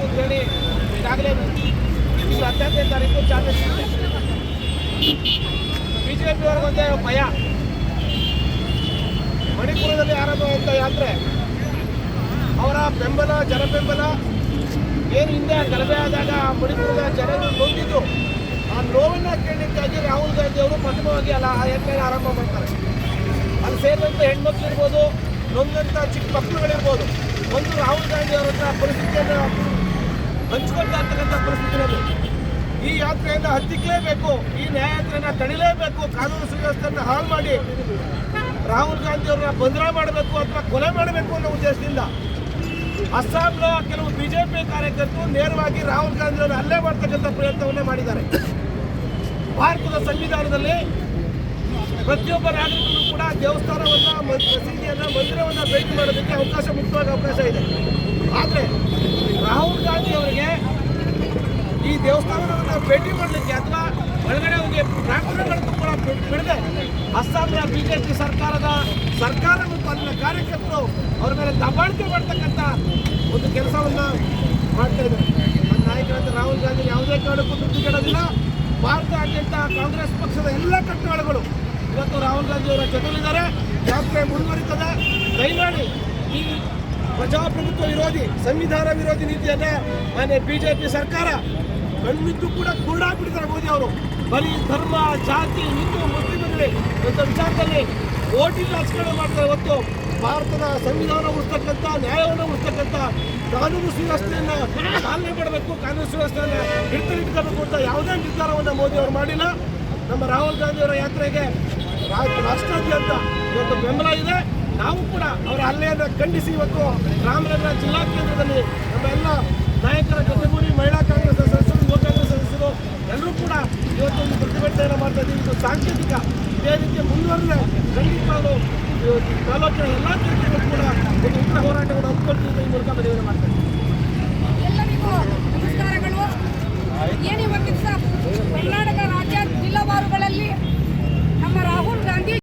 ಮಾಡಬೇಕು ಅಂತ ಹೇಳಿ ಈಗಾಗಲೇ ತಿಂಗಳ ಹತ್ತನೇ ತಾರೀಕು ಚಾಲನೆ. ಬಿ ಜೆ ಪಿಯವ್ರಿಗೊಂದೇ ಭಯ. ಮಣಿಪುರದಲ್ಲಿ ಆರಂಭವಾದಂಥ ಯಾತ್ರೆ, ಅವರ ಬೆಂಬಲ ಜನ ಬೆಂಬಲ ಏನು ಹಿಂದೆ ಗಲಭೆ ಆದಾಗ ಮಣಿಪುರದ ಜನರು ನೊಂದಿದ್ದು ಆ ನೋವನ್ನು ಕೇಳಲಿಕ್ಕಾಗಿ ರಾಹುಲ್ ಗಾಂಧಿ ಅವರು ಪ್ರಥಮವಾಗಿ ಅಲ್ಲ, ಆ ಯಾತ್ರೆಯನ್ನು ಆರಂಭ ಮಾಡ್ತಾರೆ. ಅಲ್ಲಿ ಸೇರಿದಂಥ ಹೆಣ್ಮಕ್ಳು ಇರ್ಬೋದು ನೊಂದಂಥ ಚಿಕ್ಕ ಮಕ್ಕಳುಗಳಿರ್ಬೋದು. ಒಂದು ರಾಹುಲ್ ಗಾಂಧಿ ಅವರ ಹತ್ರ ಪರಿಸ್ಥಿತಿಯನ್ನು ಹಂಚ್ಕೊಳ್ತಾ ಇರ್ತಕ್ಕಂಥ ಪರಿಸ್ಥಿತಿನಲ್ಲಿ ಈ ಯಾತ್ರೆಯನ್ನು ಹತ್ತಿಕ್ಕಲೇಬೇಕು ಈ ನ್ಯಾಯಯಾತ್ರೆಯನ್ನು ತಡಿಲೇಬೇಕು, ಕಾನೂನು ಸುವ್ಯವಸ್ಥೆಯನ್ನು ಹಾಳು ಮಾಡಿ ರಾಹುಲ್ ಗಾಂಧಿ ಅವರನ್ನ ಬಂಧನ ಮಾಡಬೇಕು ಅಥವಾ ಕೊಲೆ ಮಾಡಬೇಕು ಅನ್ನೋ ಉದ್ದೇಶದಿಂದ ಅಸ್ಸಾಂನ ಕೆಲವು ಬಿಜೆಪಿ ಕಾರ್ಯಕರ್ತರು ನೇರವಾಗಿ ರಾಹುಲ್ ಗಾಂಧಿ ಅವರು ಹಲ್ಲೆ ಮಾಡ್ತಕ್ಕಂಥ ಪ್ರಯತ್ನವನ್ನೇ ಮಾಡಿದ್ದಾರೆ. ಭಾರತದ ಸಂವಿಧಾನದಲ್ಲಿ ಪ್ರತಿಯೊಬ್ಬ ನಾಗರಿಕರು ಕೂಡ ದೇವಸ್ಥಾನವನ್ನ, ಮ- ಮಂದಿರವನ್ನು ಮಂದಿರವನ್ನ ಭೇಟಿ ಮಾಡೋದಕ್ಕೆ ಅವಕಾಶ ಮುಕ್ತವಾಗಿ ಅವಕಾಶ ಇದೆ. ಆದರೆ ರಾಹುಲ್ ಗಾಂಧಿ ಅವರಿಗೆ ಈ ದೇವಸ್ಥಾನವನ್ನು ಭೇಟಿ ಮಾಡಲಿಕ್ಕೆ ಅಥವಾ ಒಳಗಡೆ ಅವರಿಗೆ ಪ್ರಾರ್ಥನೆಗಳನ್ನು ಕೂಡ ಬಿಡದೆ ಅಸ್ಸಾಂನ ಬಿಜೆಪಿ ಸರ್ಕಾರದ ಸರ್ಕಾರ ಮತ್ತು ಅಲ್ಲಿನ ಕಾರ್ಯಕರ್ತರು ಅವರ ಮೇಲೆ ದಬ್ಬಾಳಿಕೆ ಮಾಡ್ತಕ್ಕಂಥ ಒಂದು ಕೆಲಸವನ್ನ ಮಾಡ್ತಾ ಇದ್ದಾರೆ. ನಮ್ಮ ನಾಯಕರಾದ ರಾಹುಲ್ ಗಾಂಧಿ ಯಾವುದೇ ಕಾರಣಕ್ಕೂ ಭಾರತ ಭಾರತಾದ್ಯಂತ ಕಾಂಗ್ರೆಸ್ ಪಕ್ಷದ ಎಲ್ಲ ಕಟ್ಟಡಗಳು ಇವತ್ತು ರಾಹುಲ್ ಗಾಂಧಿ ಅವರ ಜೊತೆಲಿದ್ದಾರೆ ಯಾತ್ರೆ ಮುಂದುವರಿತದೆ. ದಯಮಾಡಿ ಈ ಪ್ರಜಾಪ್ರಭುತ್ವ ವಿರೋಧಿ, ಸಂವಿಧಾನ ವಿರೋಧಿ ನೀತಿಯನ್ನ ಮಾನ್ಯ ಬಿಜೆಪಿ ಸರ್ಕಾರ ಕಣ್ಣಿದ್ದು ಕೂಡ ಕುರುಡಾಗ್ಬಿಟ್ಟಿದ್ದಾರೆ ಮೋದಿ ಅವರು. ಬರೀ ಧರ್ಮ, ಜಾತಿ, ಹಿಂದೂ, ಮುಸ್ಲಿಮರಲ್ಲಿ ಅಂತ ವಿಚಾರದಲ್ಲಿ ಓಟಿಂಗ್ ರಾಜಕಾರಣ ಮಾಡ್ತಾರೆ ಹೊತ್ತು. ಭಾರತದ ಸಂವಿಧಾನ ಉಳಿಸ್ತಕ್ಕಂಥ, ನ್ಯಾಯವನ್ನು ಉಳಿಸ್ತಕ್ಕಂಥ ಕಾನೂನು ಸುವ್ಯವಸ್ಥೆಯನ್ನು ಪಾಲನೆ ಮಾಡಬೇಕು, ಕಾನೂನು ಸುವ್ಯವಸ್ಥೆಯನ್ನು ಹಿಡಿತಲಿಟ್ಕೋಬೇಕು ಅಂತ ಯಾವುದೇ ನಿರ್ಧಾರವನ್ನು ಮೋದಿ ಅವರು ಮಾಡಿಲ್ಲ. ನಮ್ಮ ರಾಹುಲ್ ಗಾಂಧಿಯವರ ಯಾತ್ರೆಗೆ ರಾಷ್ಟ್ರಾದ್ಯಂತ ಇವತ್ತು ಬೆಂಬಲ ಇದೆ. ನಾವು ಕೂಡ ಅವರ ಹಲ್ಲೆಯನ್ನು ಖಂಡಿಸಿ ಇವತ್ತು ರಾಮನಗರ ಜಿಲ್ಲಾ ಕೇಂದ್ರದಲ್ಲಿ ನಮ್ಮ ಎಲ್ಲ ನಾಯಕರ ಜೊತೆಗೂಡಿ ಮಹಿಳಾ ಕಾಂಗ್ರೆಸ್ ಸದಸ್ಯರು, ಯುವ ಕಾಂಗ್ರೆಸ್ ಸದಸ್ಯರು ಎಲ್ಲರೂ ಕೂಡ ಇವತ್ತು ಒಂದು ಪ್ರತಿಭಟನೆಯನ್ನು ಮಾಡ್ತಾ ಇದ್ದೀವಿ. ಇದು ಸಾಂಕೇತಿಕ ಇದೇ ರೀತಿ ಮುಂದುವರೆದ ಖಂಡಿತವಾಗ್ಲೂ ತಾಲೂಕಿನ ಎಲ್ಲ ಕ್ಷೇತ್ರಗಳು ಕೂಡ ಒಂದು ಉಗ್ರ ಹೋರಾಟವನ್ನು ಹಮ್ಮಿಕೊಳ್ತೀವಿ ಅಂತ ಈ ಮೂಲಕ ಮನವಿಯನ್ನು ಮಾಡ್ತಾ ಇದ್ದೀವಿ.